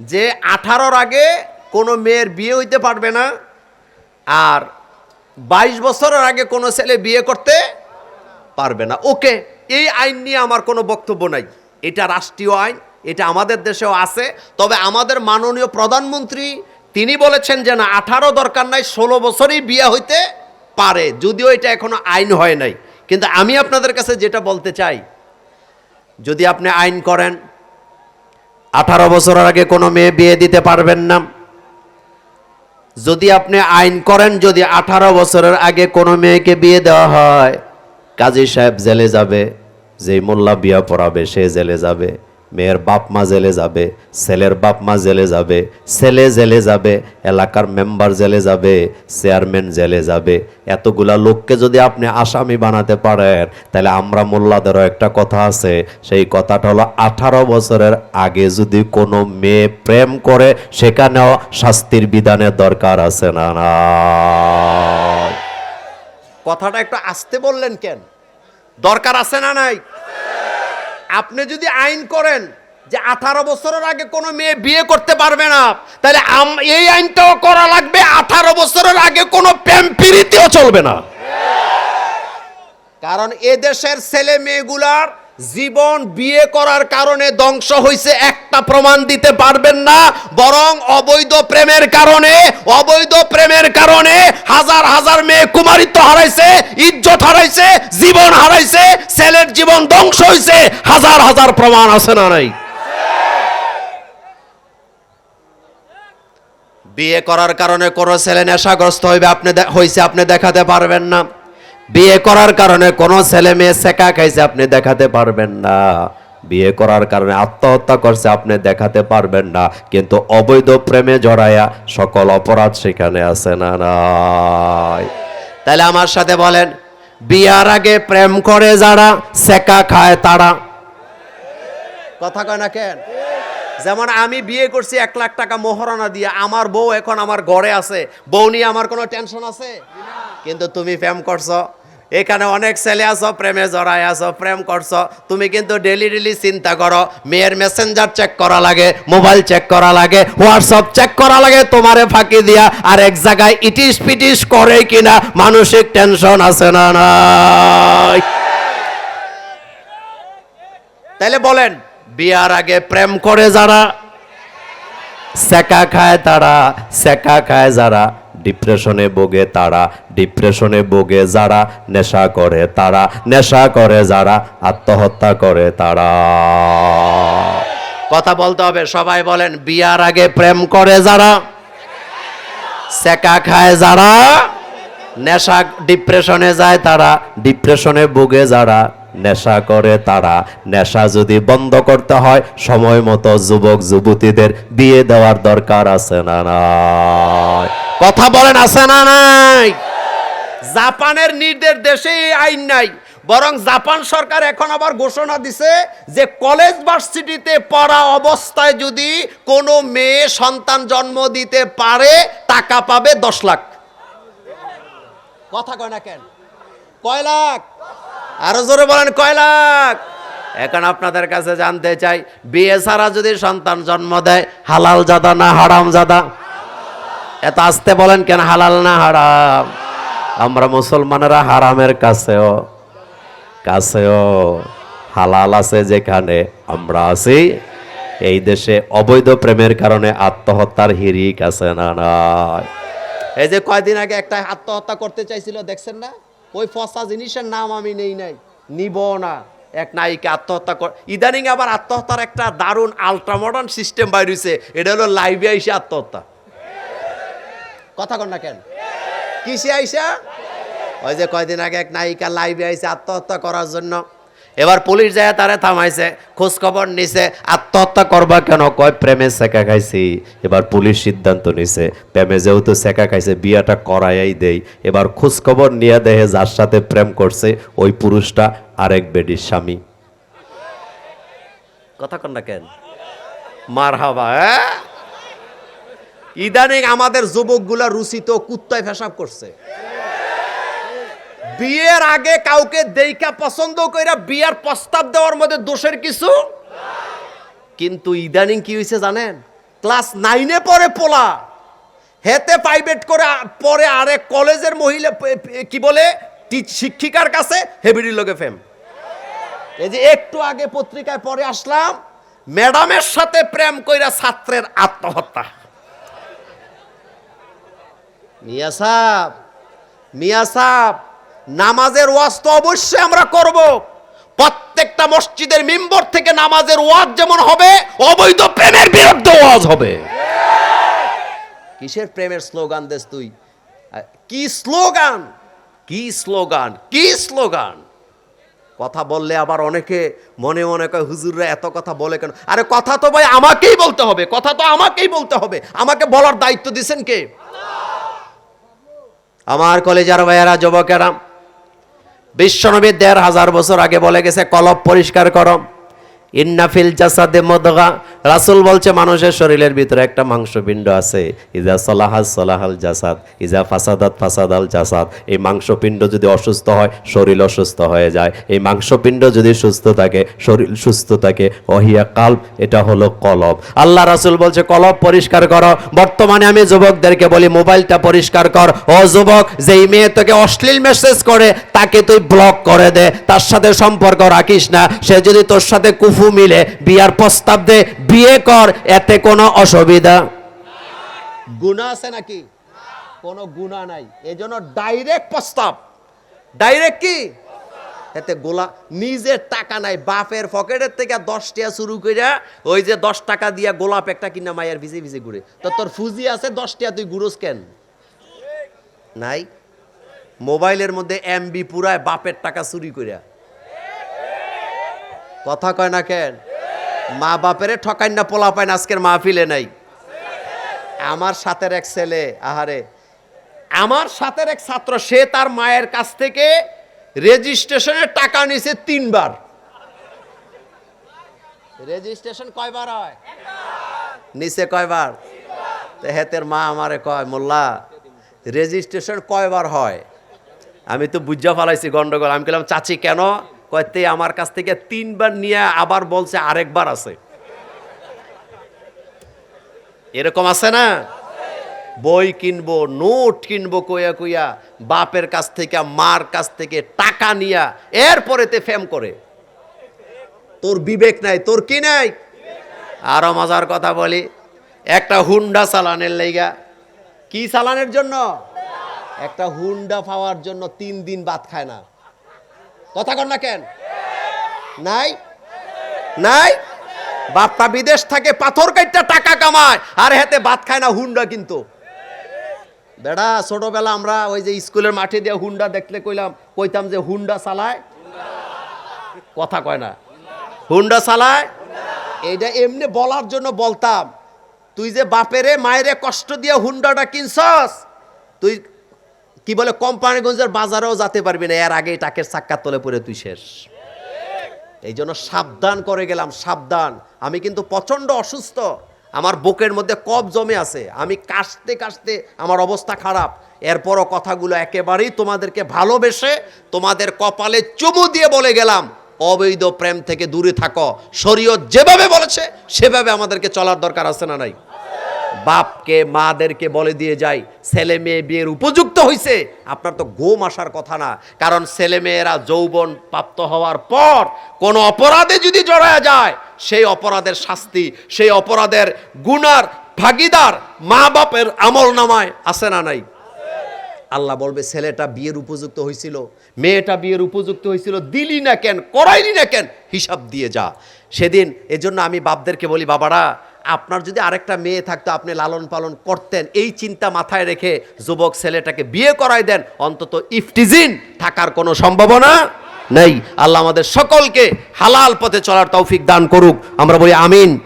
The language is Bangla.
যে আঠারোর আগে কোনো মেয়ের বিয়ে হইতে পারবে না, আর বাইশ বছরের আগে কোনো ছেলে বিয়ে করতে পারবে না। ওকে, এই আইন নিয়ে আমার কোনো বক্তব্য নাই। এটা রাষ্ট্রীয় আইন, এটা আমাদের দেশেও আছে। তবে আমাদের মাননীয় প্রধানমন্ত্রী, তিনি বলেছেন যে না, আঠারো দরকার নাই, ষোলো বছরই বিয়ে হইতে পারে। যদিও এটা এখনও আইন হয় নাই। কিন্তু আমি আপনাদের কাছে যেটা বলতে চাই, যদি আপনি আইন করেন আঠারো বছরের আগে কোনো মেয়ে বিয়ে দিতে পারবেন না। যদি আপনি আইন করেন, যদি আঠারো বছরের আগে কোনো মেয়েকে বিয়ে দেওয়া হয়, কাজী সাহেব জেলে যাবে, যেই মোল্লা বিয়া পড়াবে সে জেলে যাবে। মেয়ের বাপ মা জেলে যাবে, ছেলের বাপ মা জেলে যাবে, ছেলে জেলে যাবে, এলাকার মেম্বার জেলে যাবে, চেয়ারম্যান জেলে যাবে। এতগুলা লোককে যদি আপনি আসামি বানাতে পারেন, তাহলে আমরা মোল্লাদেরও একটা কথা আছে, সেই কথাটা হলো আঠারো বছরের আগে যদি কোনো মেয়ে প্রেম করে, সেখানেও শাস্তির বিধানের দরকার আছে না না? কথাটা একটু আসতে বললেন কেন? দরকার আছে না নাই? আপনি যদি আইন করেন যে আঠারো বছরের আগে কোনো মেয়ে বিয়ে করতে পারবে না তাহলে এই আইনটাও করা লাগবে আঠারো বছরের আগে কোনো প্রেম পিড়িতেও চলবে না। কারণ এদেশের ছেলে মেয়েগুলার জীবন বিয়ে করার কারণে ধ্বংস হয়েছে একটা প্রমাণ দিতে পারবেন না, বরং অবৈধ প্রেমের কারণে, অবৈধ প্রেমের কারণে হাজার হাজার মেয়ে কুমারিত্ব হারাইছে, ইজ্জত হারাইছে, জীবন হারাইছে, ছেলের জীবন ধ্বংস হয়েছে হাজার হাজার প্রমাণ আছে না নাই? বিয়ে করার কারণে কোনো ছেলে নেশাগ্রস্ত হইবে, আপনি হইছে, আপনি দেখাতে পারবেন না। বিয়ে করার কারণে কোনো ছেলে মেয়ে সেকা খাইছে, আপনি দেখাতে পারবেন না। বিয়ে করার কারণে আত্মহত্যা করছে, আপনি দেখাতে পারবেন না। কিন্তু অবৈধ প্রেমে জড়াইয়া সকল অপরাধ সেখানে আছে না নাই। তাহলে আমার সাথে বলেন, বিয়ার আগে প্রেম করে যারা সেকা খায় তারা। কথা কয় না কেন? যেমন আমি বিয়ে করছি এক লাখ টাকা মোহরানা দিয়ে, আমার বউ এখন আমার ঘরে আছে। বউ নিয়ে আমার কোনো টেনশন আছে? কিন্তু তুমি প্রেম করছ। এখানে অনেক ছেলে আছো, প্রেমে জড়াই আছো, প্রেম করছ। তুমি কিন্তু ডেলি ডেলি চিন্তা করো, মেয়ের মেসেঞ্জার চেক করা লাগে মোবাইল চেক করা লাগে হোয়াটসঅ্যাপ চেক করা লাগে, তোমারে ফাঁকি দিয়া, আর এক জায়গায় ইটিস পিটিস করে কিনা মানসিক টেনশন আছে না নাই? তাহলে বলেন, বিয়ার আগে প্রেম করে যারা, সেকা খায় তারা, সেকা খায় যারা। ডিপ্রেশনে ভোগে তারা, ডিপ্রেশনে ভোগে যারা, নেশা করে তারা, নেশা করে যারা, আত্মহত্যা করে তারা। কথা বলতে হবে, সবাই বলেন, বিয়ার আগে প্রেম করে যারা, সেকা খায় যারা, নেশা, ডিপ্রেশনে যায় তারা, ডিপ্রেশনে ভোগে যারা নেশা করে তারা। নেশা যদি বন্ধ করতে হয়, সময় মতো যুবক, যুবতীদের বিয়ে দেওয়ার দরকার আছে না নাই? কথা বলেন আছে না নাই? জাপানের নির্দেশ দেশে আইন নাই। বরং জাপান সরকার এখন আবার ঘোষণা দিছে যে কলেজ ভার্সিটিতে পড়া অবস্থায় যদি কোনো মেয়ে সন্তান জন্ম দিতে পারে, টাকা পাবে দশ লাখ। কথা কয় না কেন? কয় লাখ? আরও জোরে বলেন কয় লাখ? এখন আপনাদের কাছে জানতে চাই, বিয়ে ছাড়া যদি সন্তান জন্ম দেয়, হালাল জাদা না হারাম জাদা? এত আসতে বলেন কেন হালাল না হারাম? আমরা মুসলমানেরা হারামের কাছেও কাছেও হালাল আছে যেখানে আমরা আছি। এই দেশে অবৈধ প্রেমের কারণে আত্মহত্যার হিরিক আছে না নাই? এই যে কয়দিন আগে একটা আত্মহত্যা করতে চাইছিল, দেখছেন না? ওই ফসা জিনিসের নাম আমি নেই নাই। নিব না। এক নায়িকা আত্মহত্যা কর ইদানিং আবার আত্মহত্যার একটা দারুণ আলট্রা মডার্ন সিস্টেম বাইর হয়েছে এটা হলো লাইভে আইসে আত্মহত্যা। কথা কন না কেন? কিসে আইসা? ওই যে কয়দিন আগে এক নায়িকা লাইভে আইসে আত্মহত্যা করার জন্য এবার পুলিশ যায়, তারে থামাইছে খোঁজ খবর নিছে, আত্মহত্যা করবা কেন? কয়, প্রেমে সেকা খাইছি। এবার পুলিশ সিদ্ধান্ত নিছে, প্রেমে যেহেতু সেকা খাইছে, বিয়াটা করাইয়াই দেই। এবার খোঁজ খবর নিয়ে দেহে যার সাথে প্রেম করছে, ওই পুরুষটা আরেক বেডির স্বামী। কথা কন না কেন? মার হাবা হ্যাঁ? ইদানিং আমাদের যুবকগুলা রুচিত কুত্তায় ফেসাব করছে। বিয়ের আগে কাউকে দেইকা পছন্দ কইরা বিয়ার প্রস্তাব দেওয়ার মধ্যে দোষের কিছু? কিন্তু ইদানিং কি হয়েছে জানেন? ক্লাস নাইনে পড়ে পোলা। হেতে প্রাইভেট করে পরে আরেক কলেজের মহিলা কি বলে? শিক্ষিকার কাছে হেবিডির লোকে ফেম এই যে একটু আগে পত্রিকায় পরে আসলাম, ম্যাডামের সাথে প্রেম কইরা ছাত্রের আত্মহত্যা। মিয়া সাহ মিয়া সাহ নামাজের ওয়াজ তো অবশ্যই আমরা করব। প্রত্যেকটা মসজিদের মেম্বর থেকে নামাজের ওয়াজ যেমন হবে, অবৈধ প্রেমের বিরুদ্ধে ওয়াজ হবে। কিসের প্রেমের স্লোগান দেস তুই? কি স্লোগান? কি স্লোগান? কি স্লোগান? কথা বললে আবার অনেকে মনে মনে কয়, হুজুররা এত কথা বলে কেন? আরে কথা তো ভাই আমাকেই বলতে হবে, কথা তো আমাকেই বলতে হবে। আমাকে বলার দায়িত্ব দিছেন কে? আমার কলেজার ভাইয়েরা, যুবকেরা বিশ্বনবী দেড় হাজার বছর আগে বলে গেছে কলব পরিষ্কার করো। ইন্নাফিল জাসাদে মদগা। রাসূল বলছে, মানুষের শরীরের ভিতরে একটা মাংসপিণ্ড আছে। ইজা সলাহাল সলাহাল জাসাদ, ইজা ফাসাদাত ফাসাদাল জাসাদ। এই মাংসপিণ্ড যদি অসুস্থ হয়, শরীর অসুস্থ হয়ে যায়। এই মাংসপিণ্ড যদি সুস্থ থাকে, শরীর সুস্থ থাকে অহিয়া কাল্প এটা হলো কলব। আল্লাহ রাসূল বলছে, কলব পরিষ্কার করো। বর্তমানে আমি যুবকদেরকে বলি, মোবাইলটা পরিষ্কার কর। ও যুবক, যেই মেয়ে তোকে অশ্লীল মেসেজ করে, তাকে তুই ব্লক করে দে। তার সাথে সম্পর্ক রাখিস না। সে যদি তোর সাথে কুফু মিলে বিয়ার প্রস্তাব দে, বিয়ে কর, এতে কোনো অসুবিধা। গুণা আছে নাকি? কোনো গুণা নাই। এজন্য ডাইরেক্ট প্রস্তাব। ডাইরেক্ট কি? এতে গোলা নিজের টাকা নাই, বাপের পকেটের থেকে দশ টাকা শুরু কইরা ওই যে দশ টাকা দিয়া গোলাপ একটা কিনা মায়ের ভিজে ভিজে ঘুরে। তো তোর ফুজি আছে দশ টাকা তুই ঘুরোস কেন? নাই। মোবাইলের মধ্যে এমবি পুরায় বাপের টাকা চুরি কইরা। কথা কয় না কেন? মা বাপেরে ঠকাই না পোলা পায় না আজকের মাহফিলে নাই। আমার সাথের এক ছেলে, আহারে, আমার সাথের এক ছাত্র, সে তার মায়ের কাছ থেকে রেজিস্ট্রেশনের টাকা নিছে তিনবার। রেজিস্ট্রেশন কয়বার হয়? নিচে কয়বার? তো হেতের মা আমারে কয়, মোল্লা, রেজিস্ট্রেশন কয়বার হয়? আমি তো বুঝা ফেলাইছি গন্ডগোল। আমি বললাম চাচি, কেন? কয়তে আমার কাছ থেকে তিনবার নিয়ে আবার বলছে আরেকবার আছে। এরকম আছে না? বই কিনবো, নোট কিনবো কইয়া কইয়া বাপের কাছ থেকে, মার কাছ থেকে টাকা নিয়া এরপরে তে ফেম করে। তোর বিবেক নাই, তোর কি নাই? আরও মজার কথা বলি, একটা হুন্ডা চালানের লাইগা কি চালানের জন্য? একটা হুন্ডা পাওয়ার জন্য তিন দিন বাদ খায় না। কথা কর না কেন? নাই। নাই। বাপটা বিদেশ থাকে, পাথর কাইটটা টাকা কামায়, আর হেতে ভাত খায় না হুন্ডা কিন্তু। বেড়া, ছোটবেলা আমরা ওই যে স্কুলের মাঠে দিয়ে হুন্ডা দেখলে কইলাম, কইতাম যে হুন্ডা চালায়। কথা কয় না। হুন্ডা চালায়। এইটা এমনি বলার জন্য বলতাম। তুই যে বাপেরে, মায়েরে কষ্ট দিয়ে হুন্ডাটা কিনছস, তুই কি বলে, কোম্পানিগঞ্জের বাজারেও যেতে পারবি না, এর আগেই টাকের চাক্কার তলে পড়ে তুই শেষ। এই জন্য সাবধান করে গেলাম, সাবধান। আমি কিন্তু প্রচণ্ড অসুস্থ। আমার বুকের মধ্যে কপ জমে আছে। আমি কাশতে কাশতে আমার অবস্থা খারাপ। এরপরও কথাগুলো একেবারেই তোমাদেরকে ভালোবেসে তোমাদের কপালে চুমু দিয়ে বলে গেলাম, অবৈধ প্রেম থেকে দূরে থাকো। শরীয়ত যেভাবে বলেছে, সেভাবে আমাদেরকে চলার দরকার আছে না নাই? বাপকে, মাদেরকে বলে দিয়ে যাই ছেলে মেয়ে বিয়ের উপযুক্ত হইছে। আপনার তো ঘুম আসার কথা না। কারণ ছেলে মেয়েরা যৌবন প্রাপ্ত হওয়ার পর কোনো অপরাধে যদি জড়ায় যায়, সেই অপরাধের শাস্তি, সেই অপরাধের গুনার ভাগিদার মা বাপের আমল নামায় আছে না নাই? আল্লাহ বলবে, ছেলেটা বিয়ের উপযুক্ত হয়েছিল মেয়েটা বিয়ের উপযুক্ত হয়েছিল দিলি না কেন, করাইলি না কেন, হিসাব দিয়ে যা। সেদিন এজন্য আমি বাপদেরকে বলি, বাবারা আপনার যদি আরেকটা মেয়ে থাকতো, আপনি লালন পালন করতেন, এই চিন্তা মাথায় রেখে যুবক ছেলেটাকে বিয়ে করাই দেন, অন্তত ইফটিজিন থাকার কোনো সম্ভাবনা নেই। আল্লাহ আমাদের সকলকে হালাল পথে চলার তৌফিক দান করুক। আমরা বলি আমিন।